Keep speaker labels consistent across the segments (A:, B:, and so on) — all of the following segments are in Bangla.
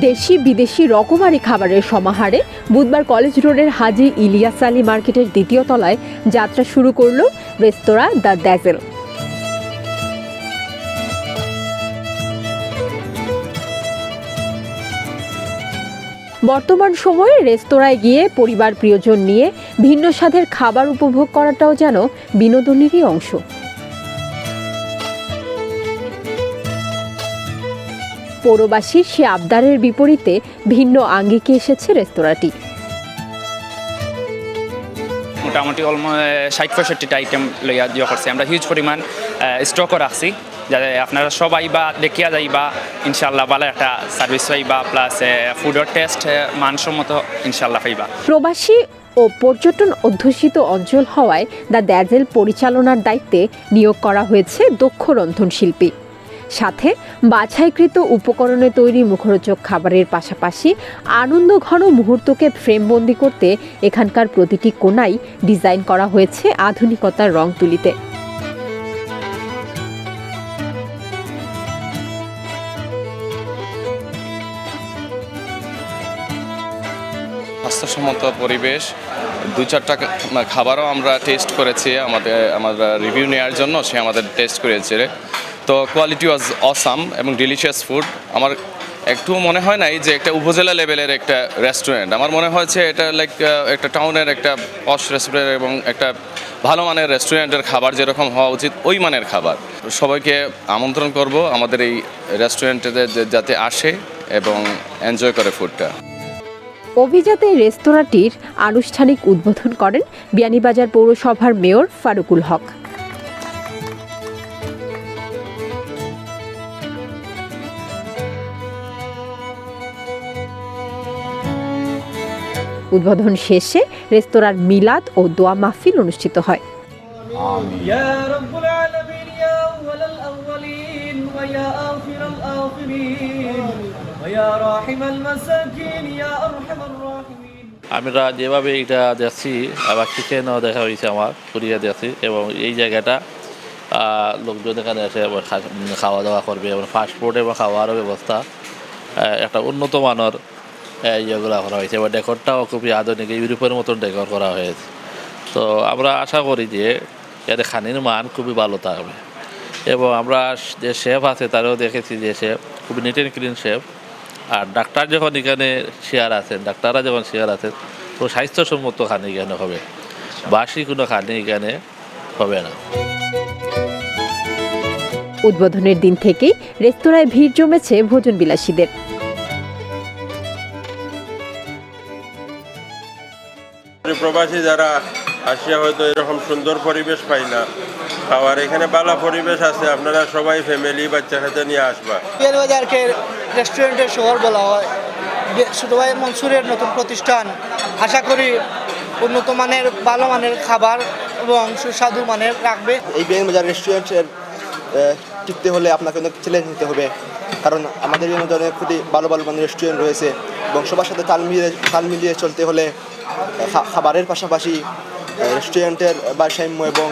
A: দেশি বিদেশি রকমারি খাবারের সমাহারে বুধবার কলেজ রোডের হাজি ইলিয়াস আলী মার্কেটের দ্বিতীয় তলায় যাত্রা শুরু করল রেস্তোরাঁ দ্য দ্যাজেল বর্তমান সময়ে রেস্তোরাঁয় গিয়ে পরিবার প্রিয়জন নিয়ে ভিন্ন স্বাদের খাবার উপভোগ করাটাও যেন বিনোদনেরই অংশ। পৌরবাসীর সে আবদারের বিপরীতে ভিন্ন আঙ্গিকে এসেছে রেস্তোরাঁটি।
B: মোটামুটি অলমো ষাট পঁয়ষট্টিটা আইটেম লইয়া ইয়ে করছি। আমরা হিউজ পরিমাণ স্টকও রাখছি যাতে আপনারা সবাই বা দেখিয়া যাইবা ইনশাল্লাহ ভালো একটা সার্ভিস পাইবা প্লাস ফুডের টেস্ট মানসম্মত ইনশাল্লাহ পাইবা।
A: প্রবাসী ও পর্যটন অধ্যুষিত অঞ্চল হওয়ায় দ্য দ্যাজেল পরিচালনার দায়িত্বে নিয়োগ করা হয়েছে দক্ষ রন্ধনশিল্পী। সাথে বাছাইকৃত উপকরণে তৈরি মুখরোচক খাবারের পাশাপাশি আনন্দ ঘন মুহূর্তকে ফ্রেমবন্দি করতে এখানকার প্রতিটি কোণাই ডিজাইন করা হয়েছে আধুনিকতার রং তুলিতে।
C: স্বাস্থ্যসম্মত পরিবেশ দু চারটা খাবারও আমরা টেস্ট করেছি, আমাদের, আমরা রিভিউ নেওয়ার জন্য সে আমাদের টেস্ট করেছে। তো কোয়ালিটি ওয়াজ অসাম এবং ডিলিশিয়াস ফুড আমার একটু মনে হয় নাই যে একটা উপজেলা লেভেলের একটা রেস্টুরেন্ট আমার মনে হয়েছে এটা লাইক একটা টাউনের একটা পশ রেস্টুরেন্ট এবং একটা ভালো মানের রেস্টুরেন্টের খাবার যেরকম হওয়া উচিত, ওই মানের খাবার। সবাইকে আমন্ত্রণ করব আমাদের এই রেস্টুরেন্টে যাতে আসে এবং এনজয় করে ফুডটা
A: অভিজাত এই রেস্তোরাঁটির আনুষ্ঠানিক উদ্বোধন করেন বিয়ানীবাজার পৌরসভার মেয়র ফারুকুল হক। উদ্বোধন শেষে রেস্তোরাঁর মিলাদ ও দোয়া মাহফিল অনুষ্ঠিত হয়।
D: আমরা যেভাবে এটা দেখছি আবার কিচেনও দেখা হয়েছে আমার পুরিয়া দেখছি এবং এই জায়গাটা লোকজন এখানে এসে খাওয়া দাওয়া করবে এবং ফাস্টফুড এবং খাওয়ারও ব্যবস্থা একটা উন্নত মানের ইয়েগুলো করা হয়েছে। এবং ডেকরটাও খুবই আধুনিক ইউরোপের মতন ডেকর করা হয়েছে। তো আমরা আশা করি যে এর খানির মান খুবই ভালো থাকবে। এবং আমরা যে শেফ আছে তারাও দেখেছি যে শেফ খুবই নিট অ্যান্ড ক্লিন শেফ। আর ডাক্তার যখন এখানে শেয়ার আছেন, ডাক্তাররা যখন শেয়ার আছেন, তো স্বাস্থ্যসম্মত খানি এখানে হবে? বাসি কোনো খানি এখানে হবে না।
A: উদ্বোধনের দিন থেকেই রেস্তোরাঁয় ভিড় জমেছে ভোজন বিলাসীদের
E: প্রবাসী যারা আসিয়া হয়তো এরকম সুন্দর পরিবেশ পাই না খাওয়ার এখানে বালা পরিবেশ আছে আপনারা সবাই ফ্যামিলি বাচ্চা সাথে নিয়ে আসবা।
F: বিয়ানীবাজারকে রেস্টুরেন্টের শহর বলা হয়। ছোটো ভাই মনসুরের নতুন প্রতিষ্ঠান আশা করি উন্নত মানের ভালো মানের খাবার এবং সুস্বাদু মানের রাখবে।
G: এই বিয়ানীবাজার রেস্টুরেন্টের টিকতে হলে আপনাকে অনেক চ্যালেঞ্জ নিতে হবে। কারণ আমাদের বিভিন্ন ধরনের খুবই ভালো ভালো মানের রেস্টুরেন্ট রয়েছে এবং সবার সাথে তাল মিলিয়ে তাল মিলিয়ে চলতে হলে খাবারের পাশাপাশি রেস্টুরেন্টের ভারসাম্য এবং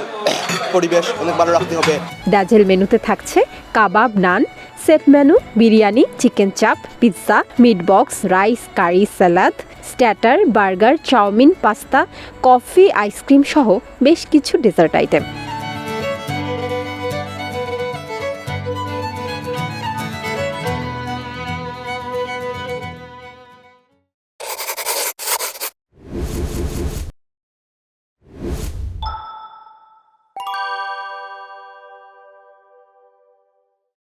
G: পরিবেশ অনেক ভালো রাখতে হবে।
A: ডাজেল মেনুতে থাকছে kebab, naan, set menu, biryani, chicken chaap, pizza, meat box, rice, curry, salad, starter, burger, chowmein, pasta, coffee, ice cream সহ বেশ কিছু ডেজার্ট আইটেম।